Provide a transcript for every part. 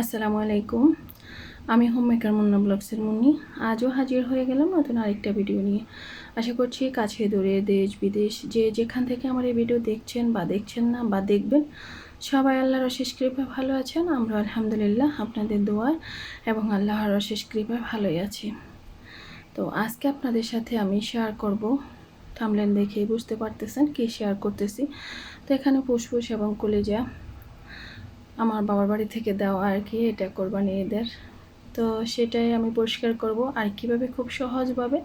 আসসালামু আলাইকুম। আমি হোম মেকার মুন্না ব্লগসের মুন্নি। আজও হাজির হয়ে গেলাম নতুন আরেকটা ভিডিও নিয়ে। আশা করছি কাছে দূরে দেশ, বিদেশ, যে যেখান থেকে আমার এই ভিডিও দেখছেন বা দেখছেন না বা দেখবেন, সবাই আল্লাহর অশেষ কৃপায় ভালো আছেন। আমরা আলহামদুলিল্লাহ আপনাদের দোয়ায় এবং আল্লাহর অশেষ কৃপায় ভালোই আছি। তো আজকে আপনাদের সাথে আমি শেয়ার করব। থামলেন দেখেই বুঝতে পারতেছেন কি শেয়ার করতেছি। তো এখানে ফুসফুস এবং কলেজা আমার বাবার বাড়ি থেকে দেওয়া আর কি, এটা কোরবানি ঈদের। তো সেটাই আমি পরিষ্কার করব। আর কীভাবে খুব সহজভাবে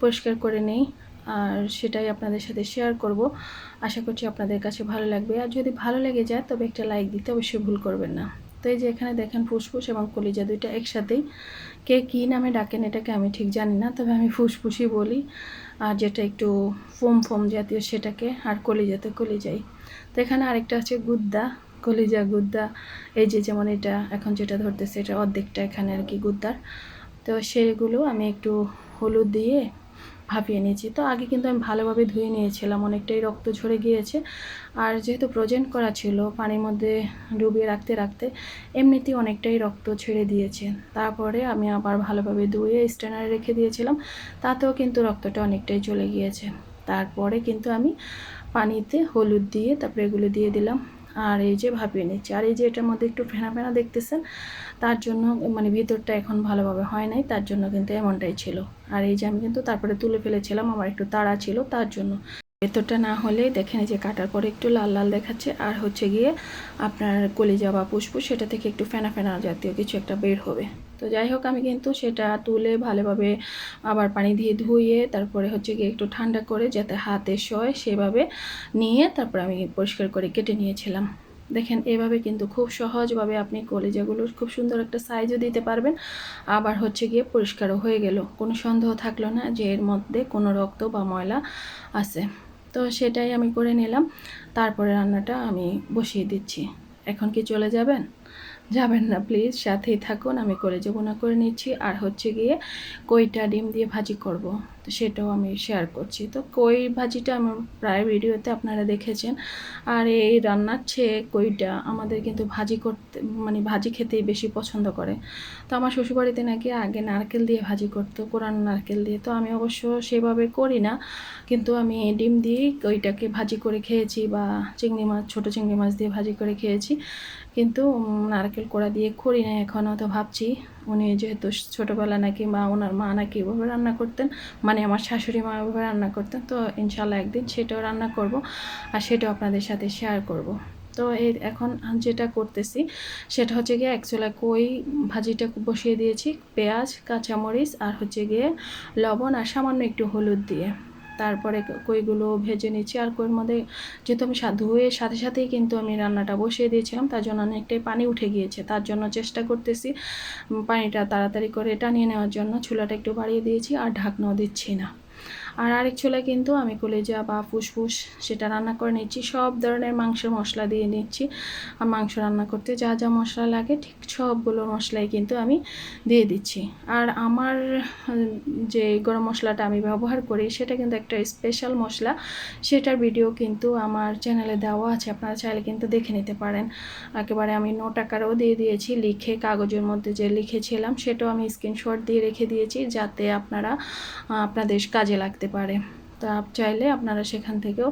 পরিষ্কার করে নেই, আর সেটাই আপনাদের সাথে শেয়ার করব। আশা করছি আপনাদের কাছে ভালো লাগবে। আর যদি ভালো লেগে যায়, তবে একটা লাইক দিতে অবশ্যই ভুল করবেন না। তো এই যে এখানে দেখেন ফুসফুস এবং কলিজা দুইটা একসাথেই। কে কী নামে ডাকেন এটাকে আমি ঠিক জানি না, তবে আমি ফুসফুসই বলি। আর যেটা একটু ফোম ফোম জাতীয় সেটাকে, আর কলিজাতে কলিজাই। তো এখানে আরেকটা আছে গুদ্দা। কলিজা গুদ্দা, এই যে যেমন এটা এখন যেটা ধরতেছে, এটা অর্ধেকটা এখানে আর কি গুদ্দার। তো সেগুলো আমি একটু হলুদ দিয়ে ভাপিয়ে নিয়েছি। তো আগে কিন্তু আমি ভালোভাবে ধুয়ে নিয়েছিলাম, অনেকটাই রক্ত ঝরে গিয়েছে। আর যেহেতু প্রজেন্ট করা ছিল, পানির মধ্যে ডুবিয়ে রাখতে রাখতে এমনিতেই অনেকটাই রক্ত ছেড়ে দিয়েছে। তারপরে আমি আবার ভালোভাবে ধুয়ে স্ট্যান্ডারে রেখে দিয়েছিলাম, তাতেও কিন্তু রক্তটা অনেকটাই চলে গিয়েছে। তারপরে কিন্তু আমি পানিতে হলুদ দিয়ে, তারপরে এগুলো দিয়ে দিলাম। আর এই যে ভাপিয়ে নিচ্ছি আর এই যে এটার মধ্যে একটু ফেনা ফেনা দেখতেছেন, তার জন্য মানে ভিতরটা এখন ভালোভাবে হয় নাই, তার জন্য কিন্তু এমনটাই ছিল। আর এই যে আমি কিন্তু তারপরে তুলে ফেলেছিলাম, আমার একটু তাড়া ছিল, তার জন্য। ভেতরটা না হলে দেখেন যে কাটার পরে একটু লাল লাল দেখাচ্ছে, আর হচ্ছে গিয়ে আপনার কলিজা বা পুষ্পু, সেটা থেকে একটু ফেনা ফেনা জাতীয় কিছু একটা বের হবে। তো যাই হোক আমি কিন্তু সেটা তুলে ভালোভাবে আবার পানি দিয়ে ধুয়ে তারপরে হচ্ছে গিয়ে একটু ঠান্ডা করে যাতে হাতে সয় সেভাবে নিয়ে তারপর আমি পরিষ্কার করে কেটে নিয়েছিলাম। দেখেন, এভাবে কিন্তু খুব সহজভাবে আপনি কলেজাগুলো খুব সুন্দর একটা সাইজও দিতে পারবেন। আবার হচ্ছে গিয়ে পরিষ্কারও হয়ে গেল। কোনো সন্দেহ থাকল না যে এর মধ্যে কোনো রক্ত বা ময়লা আছে। তো সেটাই আমি করে নিলাম। তারপরে রান্নাটা আমি বসিয়ে দিচ্ছি। এখন কি চলে যাবেন? যাবেন না প্লিজ সাথেই থাকুন, আমি করে যাব, না করে নিচ্ছি। আর হচ্ছে গিয়ে কইটা ডিম দিয়ে ভাজি করব। তো সেটাও আমি শেয়ার করছি। তো কই ভাজিটা আমার প্রায় ভিডিওতে আপনারা দেখেছেন। আর এই রান্নার চেয়ে কইটা আমাদের কিন্তু ভাজি করতে মানে ভাজি খেতেই বেশি পছন্দ করে। তো আমার শ্বশুরবাড়িতে নাকি আগে নারকেল দিয়ে ভাজি করতো কোরআন নারকেল দিয়ে। তো আমি অবশ্য সেভাবে করি না। কিন্তু আমি ডিম দিয়েই কইটাকে ভাজি করে খেয়েছি বা চিংড়ি মাছ, ছোটো চিংড়ি মাছ দিয়ে ভাজি করে খেয়েছি। কিন্তু নারকেল কোড়া দিয়ে করি না এখনও তো ভাবছি উনি যেহেতু ছোটোবেলা নাকি মা, ওনার মা নাকি ওভাবে রান্না করতেন মানে আমার শাশুড়ি মা ওভাবে রান্না করতেন, তো ইনশাল্লাহ একদিন সেটাও রান্না করব আর সেটাও আপনাদের সাথে শেয়ার করব। তো এই এখন যেটা করতেছি, সেটা হচ্ছে গিয়ে অ্যাকচুয়ালি কই ভাজিটা বসিয়ে দিয়েছি, পেঁয়াজ, কাঁচামরিচ আর হচ্ছে গিয়ে লবণ আর সামান্য একটু হলুদ দিয়ে। তারপরে কইগুলো ভেজে নিচ্ছি। আর কইর মধ্যে যেহেতু আমি ধুয়ে সাথে সাথেই কিন্তু আমি রান্নাটা বসিয়ে দিয়েছিলাম, তার জন্য অনেকটাই পানি উঠে গিয়েছে। তার জন্য চেষ্টা করতেছি পানিটা তাড়াতাড়ি করে টানিয়ে নেওয়ার জন্য। চুলাটা একটু বাড়িয়ে দিয়েছি আর ঢাকনাও দিচ্ছি না। আর আরেক চুলায় কিন্তু আমি কলেজা বা ফুসফুস, সেটা রান্না করে নিচ্ছি। সব ধরনের মাংসের মশলা দিয়ে নিচ্ছি। আর মাংস রান্না করতে যা যা মশলা লাগে, ঠিক সবগুলো মশলাই কিন্তু আমি দিয়ে দিচ্ছি। আর আমার যে গরম মশলাটা আমি ব্যবহার করি, সেটা কিন্তু একটা স্পেশাল মশলা। সেটার ভিডিও কিন্তু আমার চ্যানেলে দেওয়া আছে, আপনারা চাইলে কিন্তু দেখে নিতে পারেন। একেবারে আমি নোট আকারেও দিয়ে দিয়েছি, লিখে কাগজের মধ্যে যে লিখেছিলাম, সেটাও আমি স্ক্রিনশট দিয়ে রেখে দিয়েছি, যাতে আপনারা আপনাদের কাজে লাগতে থাকতে পারে। তো চাইলে আপনারা সেখান থেকেও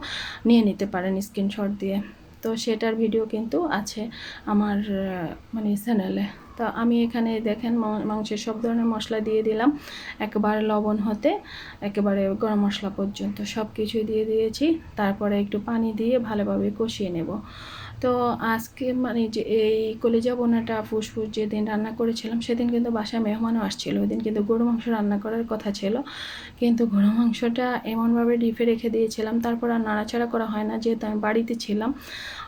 নিয়ে নিতে পারেন স্ক্রিনশট দিয়ে। তো সেটার ভিডিও কিন্তু আছে আমার মানে চ্যানেলে তো আমি এখানে দেখেন মাংসের সব ধরনের মশলা দিয়ে দিলাম। একেবারে লবণ হতে একেবারে গরম মশলা পর্যন্ত সব কিছু দিয়ে দিয়েছি। তারপরে একটু পানি দিয়ে ভালোভাবে কষিয়ে নেব। তো আজকে মানে যে এই কলেজা বোনাটা ফুসফুস যেদিন রান্না করেছিলাম, সেদিন কিন্তু বাসায় মেহমানও আসছিল। ওই দিন কিন্তু গরু মাংস রান্না করার কথা ছিল। কিন্তু গরু মাংসটা এমনভাবে ডিপে রেখে দিয়েছিলাম, তারপর আর নাড়াচাড়া করা হয় না যেহেতু আমি বাড়িতে ছিলাম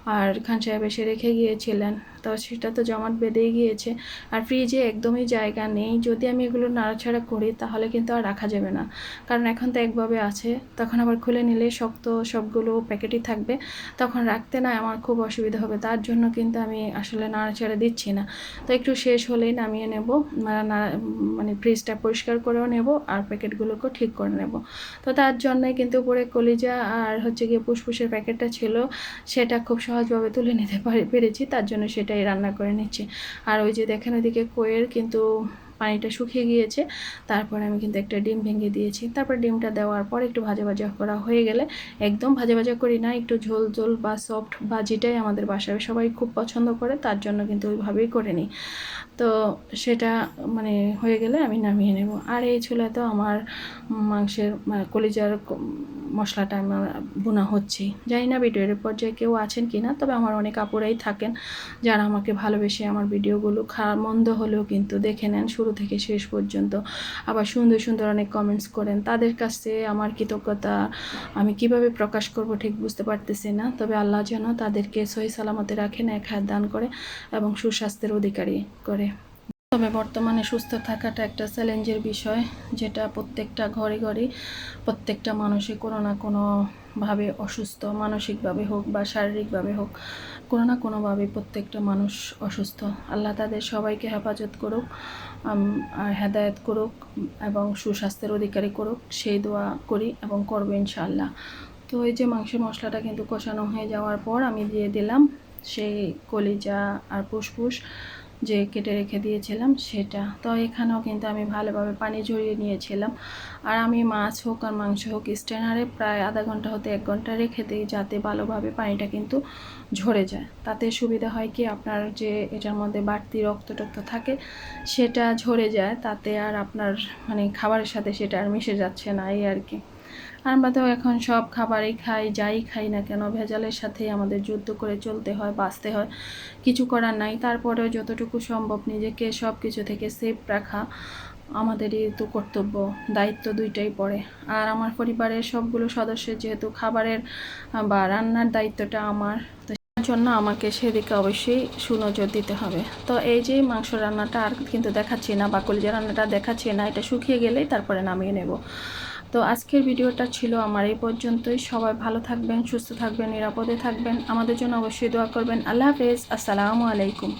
আর খান সাহেব এসে রেখে গিয়েছিলেন। তো সেটা তো জমাট বেঁধেই গিয়েছে। আর ফ্রিজে একদমই জায়গা নেই। যদি আমি এগুলো নাড়াচাড়া করি, তাহলে কিন্তু আর রাখা যাবে না। কারণ এখন তো একভাবে আছে। তখন আবার খুলে নিলে শক্ত সবগুলো প্যাকেটই থাকবে। তখন রাখতে না আমার খুব অসুবিধা হবে, তার জন্য কিন্তু আমি আসলে নাড়াচাড়া দিচ্ছি না। তো একটু শেষ হলেই নামিয়ে নেব মানে ফ্রিজটা পরিষ্কার করেও নেব আর প্যাকেটগুলোকেও ঠিক করে নেব। তো তার জন্যই কিন্তু উপরে কলিজা আর হচ্ছে গিয়ে পুষ্পুষের প্যাকেটটা ছিল, সেটা খুব সহজভাবে তুলে নিতে পারি- পেরেছি, তার জন্য সেটাই রান্না করে নিচ্ছি। আর ওই যে দেখেন ওইদিকে কোয়ের কিন্তু পানিটা শুকিয়ে গিয়েছে। তারপরে আমি কিন্তু একটা ডিম ভেঙে দিয়েছি। তারপর ডিমটা দেওয়ার পর একটু ভাজা ভাজা করা হয়ে গেলে একদম ভাজা ভাজা করি না, একটু ঝোল ঝোল বা সফট ভাজিটাই আমাদের বাসায় সবাই খুব পছন্দ করে, তার জন্য কিন্তু ওইভাবেই করে নিই। তো সেটা মানে হয়ে গেলে আমি নামিয়ে নেব। আর এই চুলায় তো আমার মাংসের কলিজার মশলাটা আমার বোনা হচ্ছে জানি না ভিডিওর পর্যায়ে কেউ আছেন কি না তবে আমার অনেক আপুরাই থাকেন যারা আমাকে ভালোবেসে আমার ভিডিওগুলো খারাপ মন্দ হলেও কিন্তু দেখে নেন, শুরু থেকে শেষ পর্যন্ত। আবার সুন্দর সুন্দর অনেক কমেন্টস করেন, তাদের কাছে আমার কৃতজ্ঞতা, আমি কীভাবে প্রকাশ করব ঠিক বুঝতে পারতেছি না। তবে আল্লাহ যেন তাদেরকে সহি সালামতে রাখেন, এক হাত দান করে এবং সুস্বাস্থ্যের অধিকারী করে। তবে বর্তমানে সুস্থ থাকাটা একটা চ্যালেঞ্জের বিষয়, যেটা প্রত্যেকটা ঘরে ঘরে, প্রত্যেকটা মানুষে কোনো না কোনোভাবে অসুস্থ, মানসিকভাবে হোক বা শারীরিকভাবে হোক, কোনো না কোনোভাবে প্রত্যেকটা মানুষ অসুস্থ। আল্লাহ তাদের সবাইকে হেফাজত করুক হেদায়েত করুক এবং সুস্বাস্থ্যের অধিকারী করুক। সেই দোয়া করি এবং করব ইনশাআল্লাহ। তো এই যে মাংসের মশলাটা কিন্তু কষানো হয়ে যাওয়ার পর আমি দিয়ে দিলাম সেই কলিজা আর ফুসফুস। যে কেটে রেখে দিয়েছিলাম সেটা। তো এখানেও কিন্তু আমি ভালোভাবে পানি ঝরিয়ে নিয়েছিলাম। আর আমি মাছ হোক আর মাংস হোক স্ট্যানারে প্রায় আধা ঘণ্টা হতে এক ঘণ্টা রেখে দিই যাতে ভালোভাবে পানিটা কিন্তু ঝরে যায়। তাতে সুবিধা হয় কি আপনার যে এটার মধ্যে বাড়তি রক্ত টক্ত থাকে সেটা ঝরে যায়, তাতে আর আপনার মানে খাবারের সাথে সেটা আর মিশে যাচ্ছে না, এই আর কি। আমরা তো এখন সব খাবারই খাই, যাই খাই না কেন, ভেজালের সাথেই আমাদের যুদ্ধ করে চলতে হয়, বাঁচতে হয়। কিছু করার নাই। তারপরেও যতটুকু সম্ভব নিজেকে সব কিছু থেকে সেফ রাখা আমাদেরই তো কর্তব্য, দায়িত্ব দুইটাই পড়ে। আর আমার পরিবারের সবগুলো সদস্যের যেহেতু খাবারের বা রান্নার দায়িত্বটা আমার, তো জন্য আমাকে সেদিকে অবশ্যই সুনজর দিতে হবে। তো এই যে মাংস রান্নাটা আর কিন্তু দেখাচ্ছি না, বা কলিজা রান্নাটা দেখাচ্ছি না, এটা শুকিয়ে গেলেই তারপরে নামিয়ে নেব। তো আজকের ভিডিওটা ছিল আমার এই পর্যন্তই। সবাই ভালো থাকবেন, সুস্থ থাকবেন, নিরাপদে থাকবেন। আমাদের জন্য অবশ্যই দোয়া করবেন। আল্লাহ হাফেজ। আসসালামু আলাইকুম।